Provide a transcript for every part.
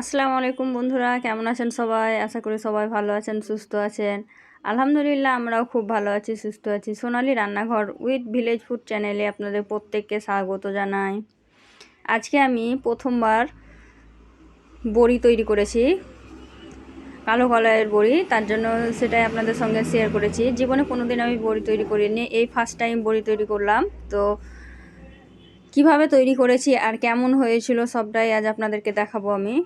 আসসালামু আলাইকুম বন্ধুরা, কেমন আছেন সবাই? আশা করি সবাই ভালো আছেন, সুস্থ আছেন। আলহামদুলিল্লাহ আমরাও খুব ভালো আছি, সুস্থ আছি। সোনালি রান্নাঘর উইথ ভিলেজ ফুড চ্যানেলে আপনাদের প্রত্যেককে স্বাগত জানাই। আজকে আমি প্রথমবার বড়ি তৈরি করেছি, কালো কলাইয়ের বড়ি। তার জন্য সেটাই আপনাদের সঙ্গে শেয়ার করেছি। জীবনে কোনো দিন আমি বড়ি তৈরি করিনি, এই ফার্স্ট টাইম বড়ি তৈরি করলাম। তো কীভাবে তৈরি করেছি আর কেমন হয়েছিল সবটাই আজ আপনাদেরকে দেখাবো আমি।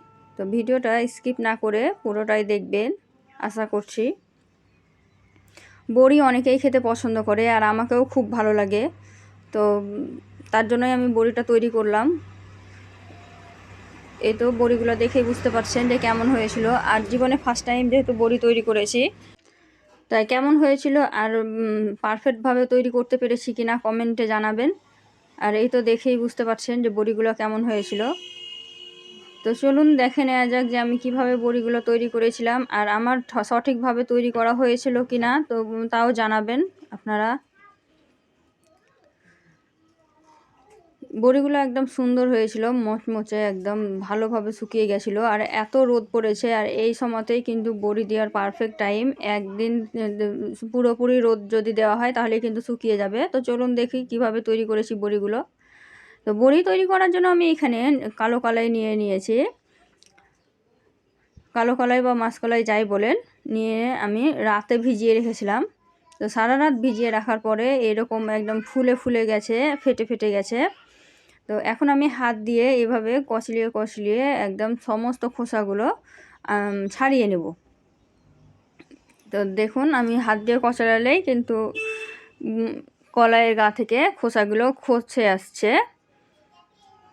তো ভিডিওটা স্কিপ না করে পুরোটাই দেখবেন, আশা করছি। বড়ি অনেকেই খেতে পছন্দ করে আর আমাকেও খুব ভালো লাগে। তো তার জন্যই আমি বড়িটা তৈরি করলাম। এই তো বড়িগুলো দেখেই বুঝতে পারছেন যে কেমন হয়েছিল। আর জীবনে ফার্স্ট টাইম যেহেতু বড়ি তৈরি করেছি, তাই কেমন হয়েছিল আর পারফেক্টভাবে তৈরি করতে পেরেছি কিনা কমেন্টে জানাবেন। আর এই তো দেখেই বুঝতে পারছেন যে বড়িগুলো কেমন হয়েছিল। তো চলুন দেখে নেওয়া যাক যে আমি কীভাবে বড়িগুলো তৈরি করেছিলাম আর আমার সঠিকভাবে তৈরি করা হয়েছিল কি না তো তাও জানাবেন আপনারা। বড়িগুলো একদম সুন্দর হয়েছিল, মচমচে, একদম ভালোভাবে শুকিয়ে গেছিল আর এত রোদ পড়েছে আর এই সময়তেই কিন্তু বড়ি দেওয়ার পারফেক্ট টাইম একদিন পুরোপুরি রোদ যদি দেওয়া হয় তাহলে কিন্তু শুকিয়ে যাবে। তো চলুন দেখি কীভাবে তৈরি করেছি বড়িগুলো। তো বড়ি তৈরি করার জন্য আমি এখানে কালো কলাই নিয়ে নিয়েছি। কালো কলাই বা মাসকলাই যাই বলেন, নিয়ে আমি রাতে ভিজিয়ে রেখেছিলাম। তো সারা রাত ভিজিয়ে রাখার পরে এরকম একদম ফুলে ফুলে গেছে, ফেটে ফেটে গেছে। তো এখন আমি হাত দিয়ে এভাবে কচলিয়ে কচলিয়ে একদম সমস্ত খোসাগুলো ছাড়িয়ে নেব। তো দেখুন আমি হাত দিয়ে কচলালেই কিন্তু কলাইয়ের গা থেকে খোসাগুলো খসে আসছে।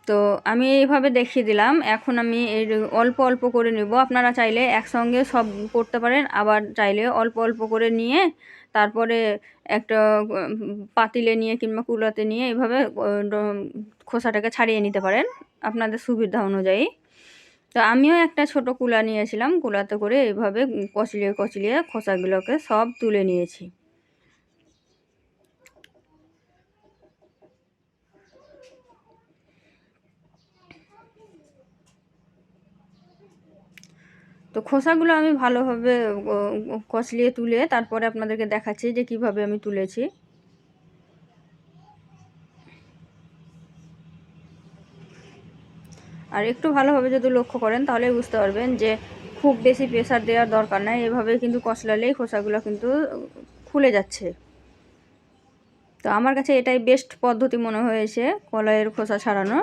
তো আমি এইভাবে দেখিয়ে দিলাম। এখন আমি এর অল্প অল্প করে নেব। আপনারা চাইলে একসঙ্গে সব করতে পারেন। আবার চাইলে অল্প অল্প করে নিয়ে তারপরে একটা পাতিলে নিয়ে কিংবা কুলাতে নিয়ে এইভাবে খোসাটাকে ছাড়িয়ে নিতে পারেন আপনাদের সুবিধা অনুযায়ী। তো আমিও একটা ছোট কুলা নিয়েছিলাম। কুলাতে করে এইভাবে কচলিয়ে কচলিয়ে খোসাগুলোকে সব তুলে নিয়েছি। তো খোসাগুলো আমি ভালোভাবে কষলিয়ে তুলে তারপরে আপনাদেরকে দেখাচ্ছি যে কীভাবে আমি তুলেছি। আর একটু ভালোভাবে যদি লক্ষ্য করেন তাহলে বুঝতে পারবেন যে খুব বেশি প্রেশার দেওয়ার দরকার নাই। এভাবে কিন্তু কষলালেই খোসাগুলো কিন্তু খুলে যাচ্ছে। তো আমার কাছে এটাই বেস্ট পদ্ধতি মনে হয়েছে কলাইয়ের খোসা ছাড়ানো।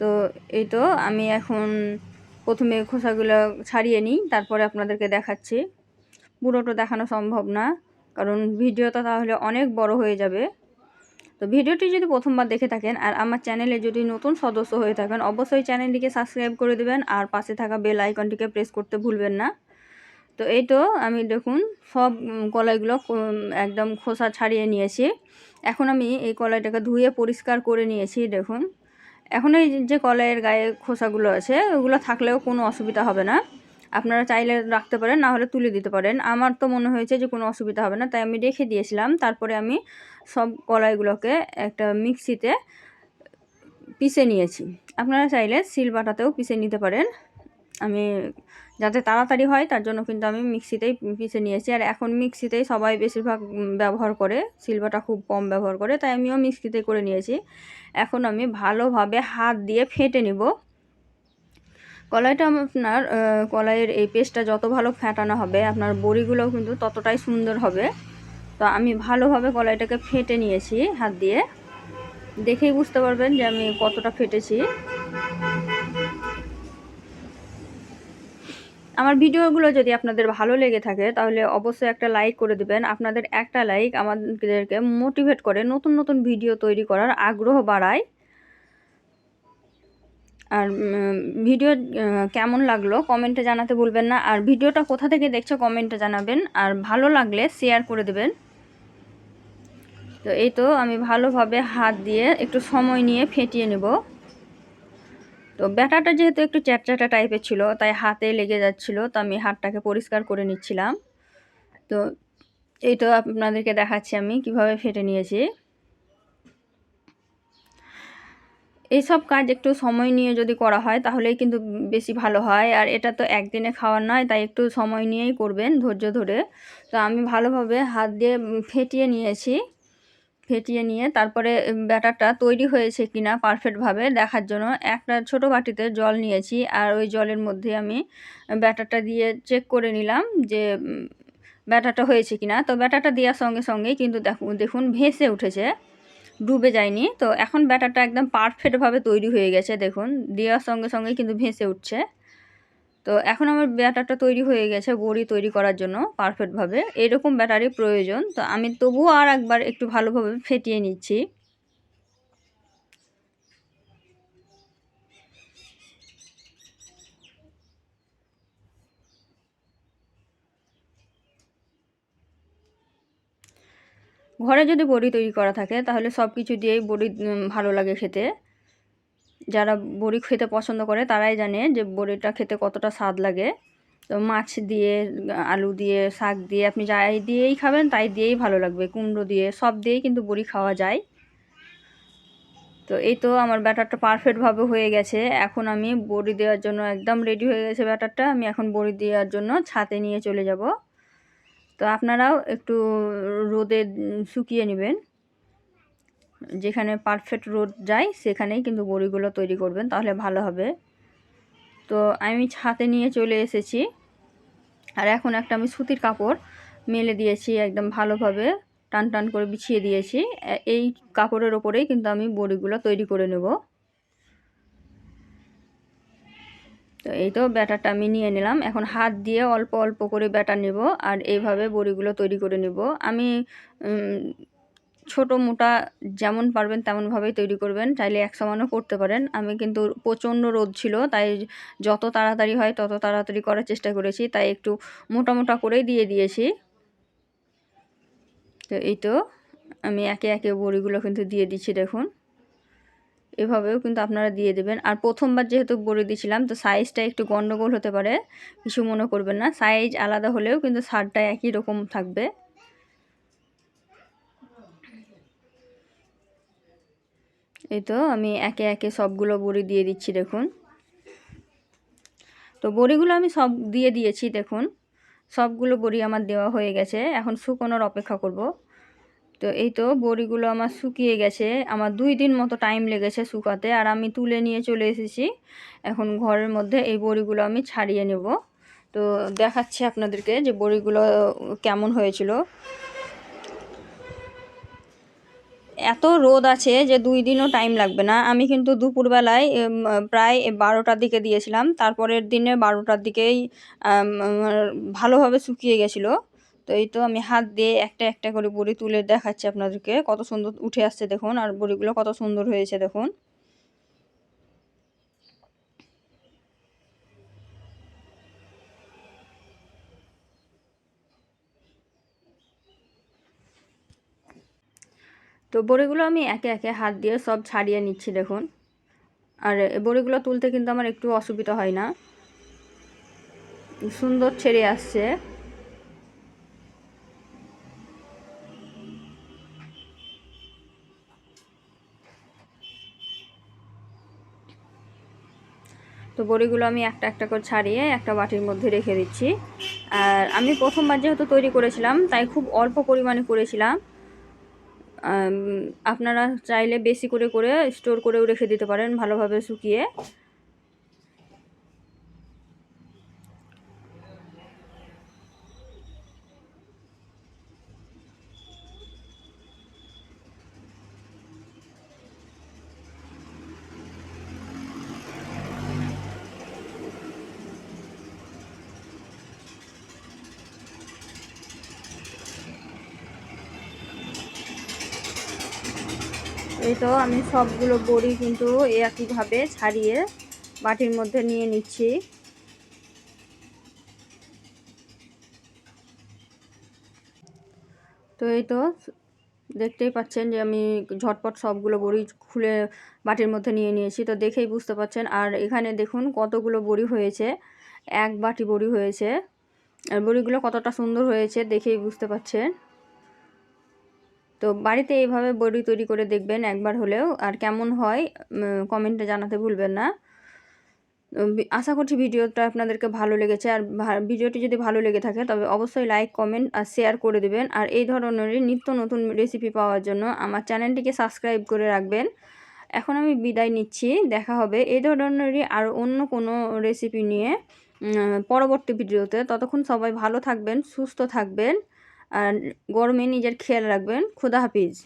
তো এই তো আমি এখন প্রথমে খোসাগুলো ছাড়িয়ে নিই, তারপরে আপনাদেরকে দেখাচ্ছি। পুরোটা দেখানো সম্ভব না, কারণ ভিডিওটা তাহলে অনেক বড় হয়ে যাবে। তো ভিডিওটি যদি প্রথমবার দেখে থাকেন আর আমার চ্যানেলে যদি নতুন সদস্য হয়ে থাকেন, অবশ্যই চ্যানেলটিকে সাবস্ক্রাইব করে দেবেন আর পাশে থাকা বেল আইকনটিকে প্রেস করতে ভুলবেন না। তো এই তো আমি দেখুন সব কলাইগুলো একদম খোসা ছাড়িয়ে নিয়েছি। এখন আমি এই কলাইটাকে ধুয়ে পরিষ্কার করে নিয়েছি, দেখুন। এখন এই যে কলের গায়ে খোসাগুলো আছে, ওগুলো থাকলেও কোনো অসুবিধা হবে না। আপনারা চাইলে রাখতে পারেন, না হলে তুলে দিতে পারেন। আমার তো মনে হয়েছে যে কোনো অসুবিধা হবে না, তাই আমি রেখে দিয়েছিলাম। তারপরে আমি সব কলাইগুলোকে একটা মিক্সিতে পিষে নিয়েছি। আপনারা চাইলে শিলবাটাতেও পিষে নিতে পারেন। আমি যাতে তাড়াতাড়ি হয়, তার জন্য কিন্তু আমি মিক্সিতেই পিষে নিয়েছি। আর এখন মিক্সিতেই সবাই বেশিরভাগ ব্যবহার করে। শিলবাটা খুব কম ব্যবহার করে, তাই আমিও মিক্সিতে করে নিয়েছি। এখন আমি ভালোভাবে হাত দিয়ে ফেটে নিব। কলাইটা আপনার কলাইয়ের এই পেস্টটা যত ভালো ফেটানো হবে, আপনার বড়িগুলোও কিন্তু ততটাই সুন্দর হবে। তো আমি ভালোভাবে কলাইটাকে ফেটে নিয়েছি হাত দিয়ে। দেখেই বুঝতে পারবেন যে আমি কতটা ফেটেছি। আমার ভিডিওগুলো যদি আপনাদের ভালো লেগে থাকে, তাহলে অবশ্যই একটা লাইক করে দেবেন। আপনাদের একটা লাইক আমাদেরকে মোটিভেট করে নতুন নতুন ভিডিও তৈরি করার আগ্রহ বাড়ায়। আর ভিডিও কেমন লাগল কমেন্টে জানাতে বলবেন না। আর ভিডিওটা কোথা থেকে দেখছ কমেন্টে জানাবেন। আর ভালো লাগলে শেয়ার করে দেবেন। তো এই তো আমি ভালোভাবে হাত দিয়ে একটু সময় নিয়ে ফেটিয়ে নেব। তো ব্যাটাটা যেহেতু একটু চ্যাটচ্যাটা টাইপের ছিল, তাই হাতে লেগে যাচ্ছিল, তো আমি হাতটাকে পরিষ্কার করে নিচ্ছিলাম। তো এই তো আপনাদেরকে দেখাচ্ছি আমি কীভাবে ফেটে নিয়েছি। এইসব কাজ একটু সময় নিয়ে যদি করা হয়, তাহলেই কিন্তু বেশি ভালো হয়। আর এটা তো একদিনে খাওয়ার নয়, তাই একটু সময় নিয়েই করবেন ধৈর্য ধরে। তো আমি ভালোভাবে হাত দিয়ে ফেটিয়ে নিয়েছি। ফেটিয়ে নিয়ে তারপরে ব্যাটারটা তৈরি হয়েছে কিনা পারফেক্টভাবে দেখার জন্য। একটা ছোট বাটিতে জল নিয়েছি আর ওই জলের মধ্যে আমি ব্যাটারটা দিয়ে চেক করে নিলাম যে ব্যাটারটা হয়েছে কিনা। তো ব্যাটারটা দেওয়ার সঙ্গে সঙ্গেই কিন্তু দেখুন দেখুন ভেসে উঠেছে, ডুবে যায়নি। তো এখন ব্যাটারটা একদম পারফেক্টভাবে তৈরি হয়ে গেছে, দেখুন। দেওয়ার সঙ্গে সঙ্গে কিন্তু ভেসে উঠছে। তো এখন আমার ব্যাটারটা তৈরি হয়ে গেছে বড়ি তৈরি করার জন্য পারফেক্টভাবে। এরকম ব্যাটারি প্রয়োজন। তো আমি তবুও আর একবার একটু ভালোভাবে ফেটিয়ে নিচ্ছি। ঘরে যদি বড়ি তৈরি করা থাকে, তাহলে সব কিছু দিয়েই বড়ি ভালো লাগে খেতে। যারা বড়ি খেতে পছন্দ করে তারাই জানে যে বড়িটা খেতে কতটা স্বাদ লাগে। তো মাছ দিয়ে, আলু দিয়ে, শাক দিয়ে আপনি যাই দিয়েই খাবেন তাই দিয়েই ভালো লাগবে। কুমড়ো দিয়ে, সব দিয়েই কিন্তু বড়ি খাওয়া যায়। তো এই তো আমার ব্যাটারটা পারফেক্টভাবে হয়ে গেছে। এখন আমি বড়ি দেওয়ার জন্য একদম রেডি হয়ে গেছে ব্যাটারটা। আমি এখন বড়ি দেওয়ার জন্য ছাতে নিয়ে চলে যাব। তো আপনারাও একটু রোদে শুকিয়ে নেবেন। যেখানে পারফেক্ট রোদ যায়, সেখানেই কিন্তু বড়িগুলো তৈরি করবেন, তাহলে ভালো হবে। তো আমি ছাতে নিয়ে চলে এসেছি। আর এখন একটা আমি সুতির কাপড় মেলে দিয়েছি একদম ভালোভাবে, টান টান করে বিছিয়ে দিয়েছি। এই কাপড়ের ওপরেই কিন্তু আমি বড়িগুলো তৈরি করে নেব। তো এই তো ব্যাটারটা আমি নিয়ে নিলাম। এখন হাত দিয়ে অল্প অল্প করে ব্যাটার নেব, আর এইভাবে বড়িগুলো তৈরি করে নেব। আমি ছোট মোটা যেমন পারবেন তেমনভাবেই তৈরি করবেন। চাইলে এক সমানও করতে পারেন। আমি কিন্তু প্রচণ্ড রোদ ছিল, তাই যত তাড়াতাড়ি হয় তত তাড়াতাড়ি করার চেষ্টা করেছি, তাই একটু মোটা মোটা করেই দিয়ে দিয়েছি। তো এই তো, আমি একে একে বড়িগুলো কিন্তু দিয়ে দিচ্ছি, দেখুন। এভাবেও কিন্তু আপনারা দিয়ে দেবেন। আর প্রথমবার যেহেতু বড়ি দিয়েছিলাম তো সাইজটা একটু গণ্ডগোল হতে পারে, কিছু মনে করবেন না। সাইজ আলাদা হলেও কিন্তু সারটা একই রকম থাকবে। এই তো, আমি একে একে সবগুলো বড়ি দিয়ে দিচ্ছি, দেখুন। তো বড়িগুলো আমি সব দিয়ে দিয়েছি, দেখুন। সবগুলো বড়ি আমার দেওয়া হয়ে গেছে, এখন শুকোনোর অপেক্ষা করব। তো এই তো, বড়িগুলো আমার শুকিয়ে গেছে, আমার দুই দিন মতো টাইম লেগেছে শুকাতে, আর আমি তুলে নিয়ে চলে এসেছি। এখন ঘরের মধ্যে এই বড়িগুলো আমি ছাড়িয়ে নেব। তো দেখাচ্ছি আপনাদেরকে যে বড়িগুলো কেমন হয়েছিল। এত রোদ আছে যে দুই দিনও টাইম লাগবে না। আমি কিন্তু দুপুরবেলায় প্রায় বারোটার দিকে দিয়েছিলাম। তারপরের দিনে বারোটার দিকেই ভালোভাবে শুকিয়ে গেছিল। তো এই তো আমি হাত দিয়ে একটা একটা করে বড়ি তুলে দেখাচ্ছি আপনাদেরকে। কত সুন্দর উঠে আসছে দেখুন, আর বড়িগুলো কত সুন্দর হয়েছে দেখুন। তো বড়িগুলো আমি একে একে হাত দিয়ে সব ছাড়িয়ে নিচ্ছি, দেখুন। আর বড়িগুলো তুলতে কিন্তু আমার একটু অসুবিধা হয় না। সুন্দর ছেড়ে আসছে। তো বড়িগুলো আমি একটা একটা করে ছাড়িয়ে একটা বাটির মধ্যে রেখে দিচ্ছি। আর আমি প্রথমবার যেহেতু তৈরি করেছিলাম, তাই খুব অল্প পরিমাণে করেছিলাম। আপনারা চাইলে বেশি করে করে স্টোর করেও রেখে দিতে পারেন ভালোভাবে শুকিয়ে। এই তো আমি সবগুলো বড়ি কিন্তু একইভাবে ছাড়িয়ে বাটির মধ্যে নিয়ে নিচ্ছি। তো এই তো দেখতেই পাচ্ছেন যে আমি ঝটপট সবগুলো বড়ি খুলে বাটির মধ্যে নিয়ে নিয়েছি। তো দেখেই বুঝতে পাচ্ছেন। আর এখানে দেখুন কতগুলো বড়ি হয়েছে। এক বাটি বড়ি হয়েছে। আর বড়িগুলো কতটা সুন্দর হয়েছে দেখেই বুঝতে পাচ্ছেন। তো বাড়িতে এইভাবে বড়ি তৈরি করে দেখবেন একবার হলেও। আর কেমন হয় কমেন্টে জানাতে ভুলবেন না। আশা করছি ভিডিওটা আপনাদেরকে ভালো লেগেছে। আর ভিডিওটি যদি ভালো লেগে থাকে, তবে অবশ্যই লাইক কমেন্ট আর শেয়ার করে দেবেন। আর এই ধরনেরই নিত্য নতুন রেসিপি পাওয়ার জন্য আমার চ্যানেলটিকে সাবস্ক্রাইব করে রাখবেন। এখন আমি বিদায় নিচ্ছি। দেখা হবে এই ধরনেরই আর অন্য কোনো রেসিপি নিয়ে পরবর্তী ভিডিওতে। ততক্ষণ সবাই ভালো থাকবেন, সুস্থ থাকবেন। আর গরমে নিজের খেয়াল রাখবেন। খুদা হাফিজ।